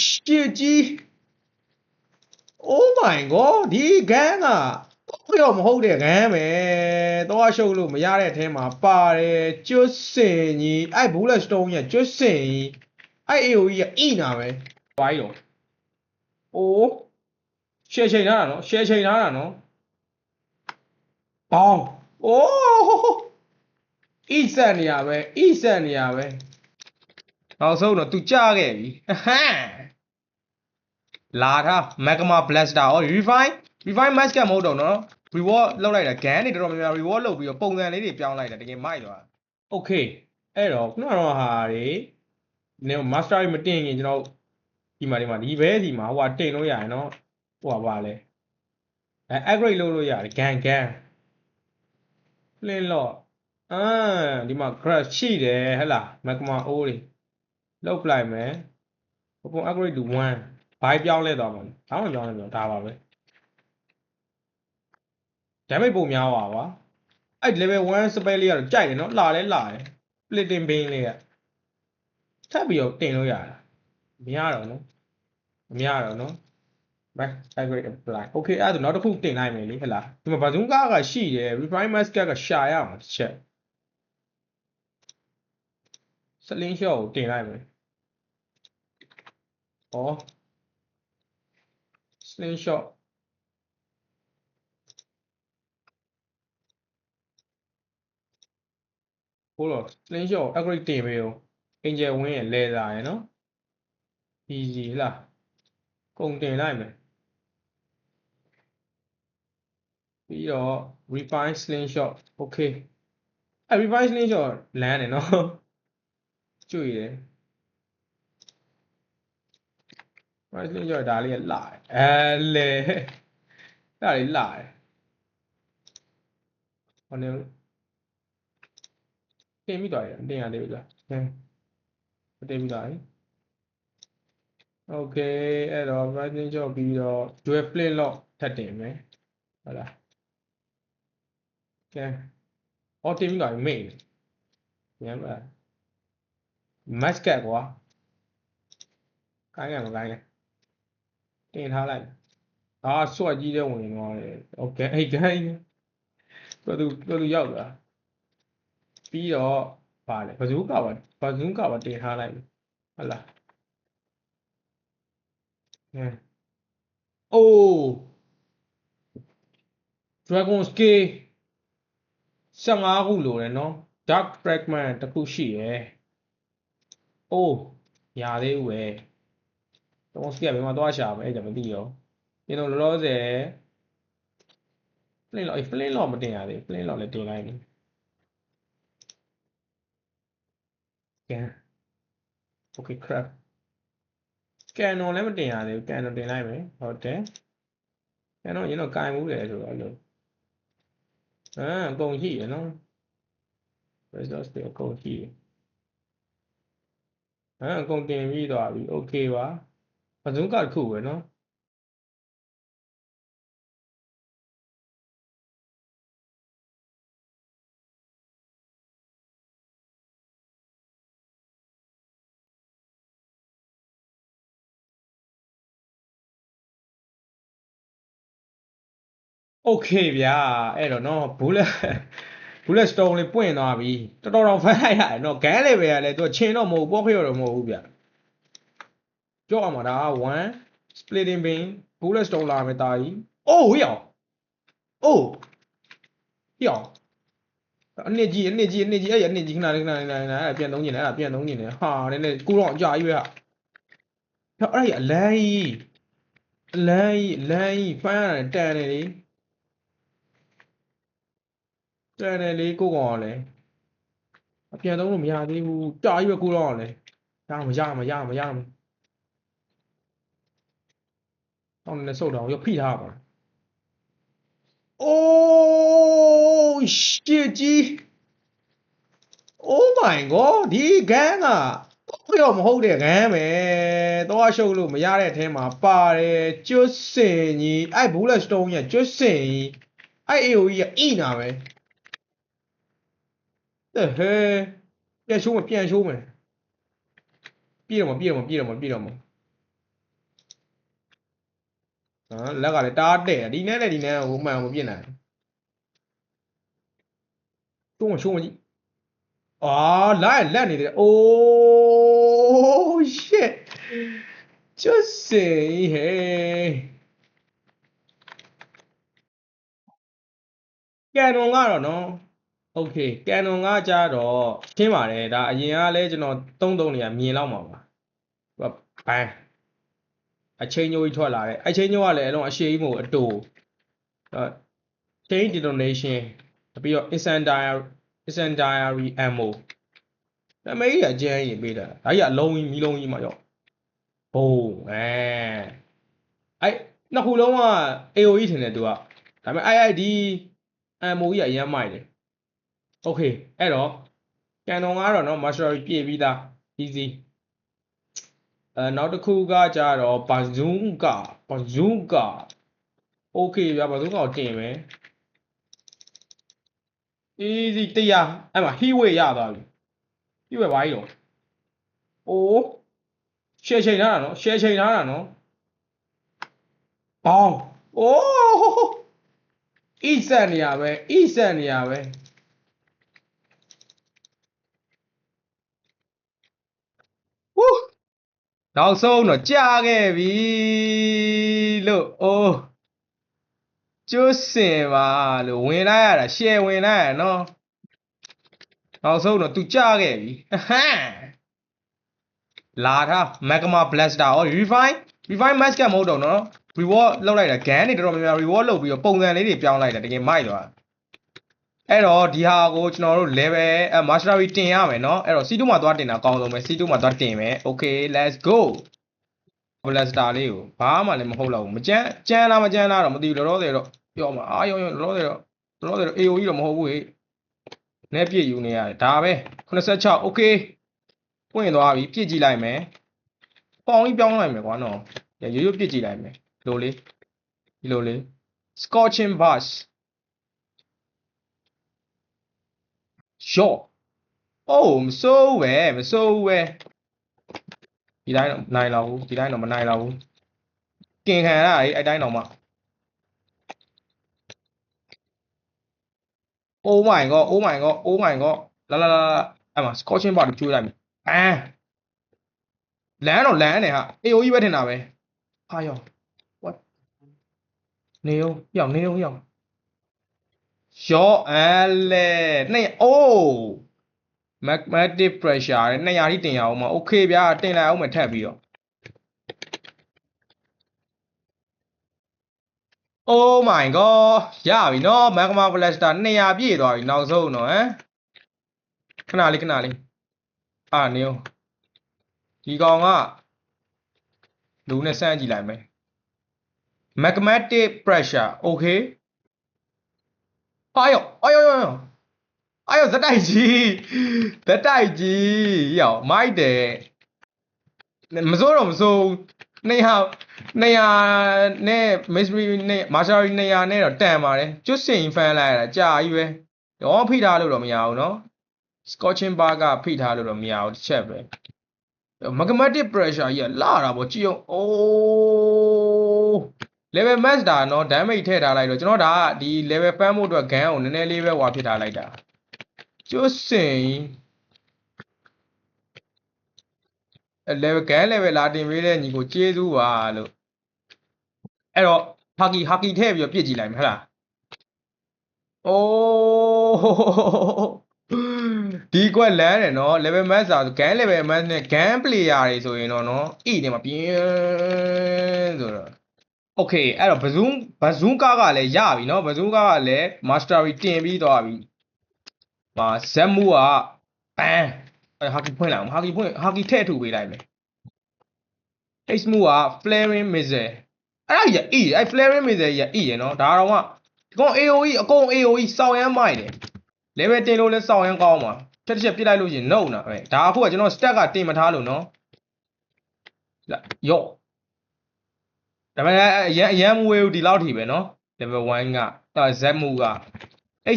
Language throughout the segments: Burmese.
shit ကြီး Oh my god ဒီဂန်းကတော့မဟုတ်တဲ့ဂန်းပဲတော့ရှုပ်လို့မရတဲ့အထဲမှာပါတယ်ကျွတ်စင်ကြီးအဲ့ bullet stone ကြီးကျွတ်စင်ကြီးအဲ့ AOE ကအိနာပဲဘာကြီးတော့အိုးရှယ်ချိန်ထားတာနော်ရှယ်ချိန်ထားတာနော်ဘောင်းအိုးအီဆက်နေရပဲအီဆက်နေရပဲ နောက်ဆုံးတော့ तू ကြားခဲ့ပြီဟမ်လာထား magma blaster ဩ refine refine mask ကမဟုတ်တော့နော် reward လောက်လိုက်တာ gun တွေတော်တော်များများ reward လုပ်ပြီးတော့ပုံစံလေးတွေပြောင်းလိုက်တာတကယ်မိုက်သွား okay အဲ့တော့ခုနကတော့ဟာတွေနင် master တွေမတင်ရင်ကျွန်တော်ဒီမှာဒီမှာဒီဘဲဒီမှာဟိုကတင်လို့ရရင်နော်ဟိုကပါလဲအဲ upgrade လုပ်လို့ရတယ် gun gun flint lock အာဒီမှာ crash ရှိတယ်ဟဲ့လား magma ore တွေ လောက်ပလိုက်မယ်ဘုံ upgrade to 1ဘိုင်းပြောင်းလဲသွားမှာဘာမှမပြောင်းလဲပြောဒါပါပဲ damage ပုံများပါပါအဲ့ level 1 spell လေးကတော့ကြိုက်တယ်နော်လာလဲလာတယ် splitting beam လေးကထပ်ပြီးတော့တင်လို့ရတာမရတော့နော်မရတော့နော် back upgrade apply okay အဲ့ဒါဆိုနောက်တစ်ခုတင်လိုက်မယ်လေဟဲ့လားဒီမှာ bazooka ကရှိတယ် refine mask ကရှာရအောင်တစ်ချက် sling shot ကိုတင်လိုက်မယ်ဩ sling shot ဟိုတော့ sling shot ကို upgrade တင်ပေးဦး angel wing ရဲ့ laser ရယ်နော် easy ဟဲ့လားကုန်တင်လိုက်မယ်ပြီးတော့ refine sling shot okay အဲ refine sling shot လမ်းတယ်နော် ကျွေတယ် refine sling shot ဒါလေးကလာတယ်အဲလေဒါလေးလာတယ်ဟိုနေတင်ပြီးသွားတယ်တင်ရတယ်ပြီလားဟမ်တင်ပြီးသွားပြီ Okay အဲ့တော့ version ကြော့ပြီးတော့ dual flip lock ထပ်တင်မယ်ဟုတ်လားကဲအော်တင်ပြီးတော့မေ့ညမ်းပါ masket ကွာကိုင်းရမကိုင်းလဲတင်ထားလိုက်အာဆွတ်ကြီးတဲ့ဝင်သွားတယ် Okay အဲ့ကိုင်းတော်သူတော်သူရောက်လာပြီးတော့ပါလေဘဇူးကပါဘဇူးကပါတင်ထားလိုက်ဟုတ်လား Yeah. Oh. Dragon Scale 15ခုလိုတယ်နော် Dark Fragment တစ်ခုရှိရယ် Oh ရသေးဘူးပဲ Dragon Scale ကဘယ်မှာသွားရှာမလဲအဲ့ဒါမသိရောကျွန်တော်လောလောဆယ် Flint Lock အေး Flint Lock မတင်ရသေးဘူး Flint Lock လည်းတင်လိုက်ပြီ Yeah. Okay crap ကန်နွန်လည်းမတင်ရသေးဘူးကန်နွန်တင်လိုက်မယ်ဟုတ်တယ်ကန်နွန်ရင်တော့ကင်မှုတယ်ဆိုတော့အဲ့လိုအာအကုန်ရှိရနော် resource တွေအကုန်ရှိ အာအကုန်တင်ပြီးသွားပြီ okay ပါဘဇုံကတစ်ခုပဲနော်โอเคဗျာအဲ့တော့နော် bullet bullet stone လေးပွင့်သွားပြီတော်တော်တော်ဖမ်းလိုက်ရတယ်နော် gun level ကလည်းသူချင်းတော့မဟုတ်ဘောခေရောတော့မဟုတ်ဘူးဗျကြောက်အောင်ပါဒါ1 splitting beam bullet stone လာမယ်တာကြီးအိုးဟေ့အောင်အိုးဟေ့အောင်အနစ်ကြီးအနစ်ကြီးအနစ်ကြီးအဲ့ရအနစ်ကြီးခဏလေးခဏလေးခဏလေးအဲ့ပြန်သုံးကျင်တယ်အဲ့ဒါပြန်သုံးကျင်တယ်ဟာနည်းနည်းကူတော့အကြာကြီးပဲဟာဟောအဲ့ဒါကြီးအလန်းကြီးအလန်းကြီးအလန်းကြီးဖမ်းရတယ်တန်တယ်လေ တန်တယ်လေးကိုကောင်ကလည်းအပြန်သုံးလို့မရသေးဘူးကြာကြီးပဲကိုတော့ကလည်းရမရမရမရမတောင်းနေဆုတ်တော့ရောဖိထားပါအိုးရှစ်ကြီး Oh my god ဒီဂန်းကတော့မဟုတ်တဲ့ဂန်းပဲတော့ရှုပ်လို့မရတဲ့အထဲမှာပါတယ်ကျွတ်စင်ကြီးအဲ့ bullet stone ကြီးကျွတ်စင်ကြီးအဲ့ AOE ကအိနာပဲ တဲ့ဟဲပြန်ရှိုးမပြန်ရှိုးမယ်ပြည့်တော့မပြည့်တော့မပြည့်တော့မပြည့်တော့မနော်လက်ကလည်းတားတဲ့ဒီနဲ့နဲ့ဒီနဲ့ဟိုမှန်ကိုပြစ်နိုင်ရှုံးရှုံးကြီးအာလိုက်လက်နေတယ်အိုး shit just say hey ကန်နွန်ကတော့နော် โอเคကန်နွန်ကကြတော့ရှင်းပါတယ်ဒါအရင်ကလည်းကျွန်တော်သုံးသုံးနေရမြင်လောက်မှာပါဟိုဘိုင်းအချိန်ညိုကြီးထွက်လာတယ်အချိန်ညိုကလည်းအလုံးအရှိကြီးမို့အတူအဲ chain detonation ပြီးတော့ instant diary instant diary ammo နာမည်ကြီးအကျန်းကြီးပေးတာဒါကြီးအလုံးကြီးမီလုံးကြီးမှာရောဘုံအဲအဲ့နှစ်ခုလုံးက AOE ထင်တယ်သူကဒါပေမဲ့ IID ammo ကြီးကအရမ်းမိုက်တယ် okay အဲ့တော့ကန်တော်ကတော့နော် mastery ပြည့်ပြီးသား easy အဲနောက်တစ်ခုကကြတော့ bazooka bazooka okay ဗျာ bazooka ကိုတင်မယ် easy တရားအဲ့မှာ heatwave ရသွားပြီ heatwave ဘာကြီးတော့အိုး share ချိန်ထားတာနော် share ချိန်ထားတာနော်ဘောင်းအိုးဤဆက်နေရပဲဤဆက်နေရပဲဟူး နောက်ဆုံးတော့ကြာခဲ့ပြီလို့အိုးကျွတ်စင်ပါလို့ဝင်လိုက်ရတာရှယ်ဝင်လိုက်ရနော်နောက်ဆုံးတော့ तू ကြာခဲ့ပြီအဟမ်းလာထား magma blaster ဩ refine refine mask ကမဟုတ်တော့နော် reward လောက်လိုက်တာ gun တွေတော်တော်များများ reward လုပ်ပြီးတော့ပုံစံလေးတွေပြောင်းလိုက်တာတကယ်မိုက်သွား အဲ့တော့ဒီဟာကိုကျွန်တော်တို့ level အဲ mastery တင်ရမယ်เนาะအဲ့တော့ C2 မှာသွားတင်တာအကောင်းဆုံးပဲ C2 မှာသွားတင်မယ် okay let's go blaster လေးကိုဘာမှလည်းမဟုတ်တော့ဘူးမကြမ်းကြမ်းလားမကြမ်းလားတော့မသိဘူးလောလောဆယ်တော့ပြောမှာအာရောရောလောလောဆယ်တော့လောလောဆယ်တော့ AOE တော့မဟုတ်ဘူးဟေ့နဲပြည့်ယူနေရတယ်ဒါပဲ86 okay ပွင့်သွားပြီပြည့်ကြည့်လိုက်မယ်ပေါင်ကြီးပြောင်းလိုက်မယ်ကွာနော်ရိုးရိုးပြည့်ကြည့်လိုက်မယ်လိုလေးဒီလိုလေး scorching bus short oh မစိုးဘူးပဲမစိုးဘူးပဲဒီတိုင်းတော့နိုင်တော့ဘူးဒီတိုင်းတော့မနိုင်တော့ဘူးကင်ခံရတာအဲ့တိုင်းတော့မှ oh my god oh my god oh my god လာလာလာအဲ့မှာ scorching bus ကျွေးလိုက်မယ်အမ်လမ်းတော့လမ်းနေဟာ AOE ပဲထင်တာပဲဟာယော what နေအောင်ရောက်နေအောင်ရောက် ရောအဲလေနေအိုး magnetic pressure နဲ့200ထိတင်ရအောင်မ okay ဗျာတင်လိုက်အောင်မထပ်ပြီးတော့ Oh my god ရပြီနော် magma blaster 200ပြည့်သွားပြီနောက်ဆုံးတော့ဟမ်ခဏလေးခဏလေးအာနေအောင်ဒီကောင်ကလူနဲ့စမ်းကြည့်လိုက်မယ် magnetic pressure okay အာယောအာယောအာယောအာယောဇက်တိုက်ကြီးဇက်တိုက်ကြီးယောမိုက်တယ်မစိုးတော့မစိုး200 200နဲ့ mystery နဲ့ mastery 200နဲ့တော့တန်ပါတယ်ကျွတ်စင်ဖန်လိုက်ရတာကြာကြီးပဲတော့ဖိထားလို့တော့မရဘူးเนาะ scorching bar ကဖိထားလို့တော့မရဘူးတစ်ချက်ပဲ magnetic pressure ကြီးကလာတာပေါ့ကြည့်အောင်အိုး level max ဒါเนาะ damage ထည့်ထားလိုက်တော့ကျွန်တော်ဒါကဒီ level ပန်းဖို့အတွက် gun ကိုနည်းနည်းလေးပဲဝါဖြစ်ထားလိုက်တာကျွတ်စင်အဲ level gun level လာတင်ပေးတဲ့ညီကိုကျေးဇူးပါလို့အဲ့တော့ hockey hockey ထည့်ပြီးတော့ပြစ်ကြည့်လိုက်မယ်ဟုတ်လားအိုးဒီကွက်လန်းတယ်နော် level max ဆို gun level max နဲ့ gun player တွေဆိုရင်တော့နော် E နေမှာပြင်းဆိုတော့ Okay အဲ့တော့ဘဇူးဘဇူးကားကလည်းရပြီเนาะဘဇူးကားကလည်း mastery တင်ပြီးသွားပြီ။ဟာဇက်မှုကပန်းအဲ့ဟာကီဖွင့်လိုက်အောင်ဟာကီဖွင့်ဟာကီထည့်ထုတ်ပေးလိုက်မယ်။ H မှုက flaring missile အဲ့ဒါကြီး E အဲ့ flaring missile ကြီး E ရယ်เนาะဒါတော့ကဒီကောင် AOE အကုန် AOE စောင်းရမ်းမိုက်တယ် level တင်လို့လဲစောင်းရမ်းကောင်းပါတစ်တစ်ချက်ပြစ်လိုက်လို့ရှင် no နာပဲဒါအခုကကျွန်တော် stack ကတင်မထားလို့เนาะလာယော့ ဒါပေမဲ့အရန်အရန်မဝေးဘူးဒီလောက်ထိပဲเนาะ level 1ကအဲ Z move က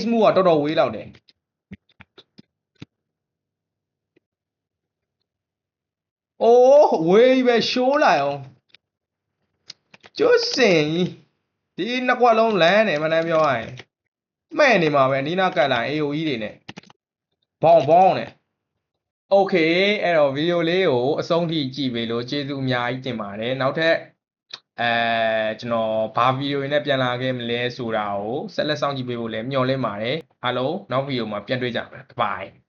H move ကတော်တော်ဝေးလောက်တယ်အိုးဝေးပဲရှိုးလိုက်အောင် ကျိုးစင်ကြီးဒီနှစ်ကွက်လုံးလမ်းနေမနှမ်းပြောရရင်မဲ့နေမှာပဲအနီးနားကတ်လာ AOE တွေနဲ့ဘောင်းဘောင်းနဲ့ โอเคအဲ့တော့ဗီဒီယိုလေးကိုအဆုံးထိကြည့်ပေးလို့ကျေးဇူးအများကြီးတင်ပါတယ်နောက်ထပ် အဲကျွန်တော်ဘာဗီဒီယိုတွေနဲ့ပြန်လာခဲ့မလဲဆိုတာကိုဆက်လက်စောင့်ကြည့်ပေးဖို့လည်းမျှော်လင့်ပါတယ်အားလုံးနောက်ဗီဒီယိုမှာပြန်တွေ့ကြပါမယ်ဘိုင်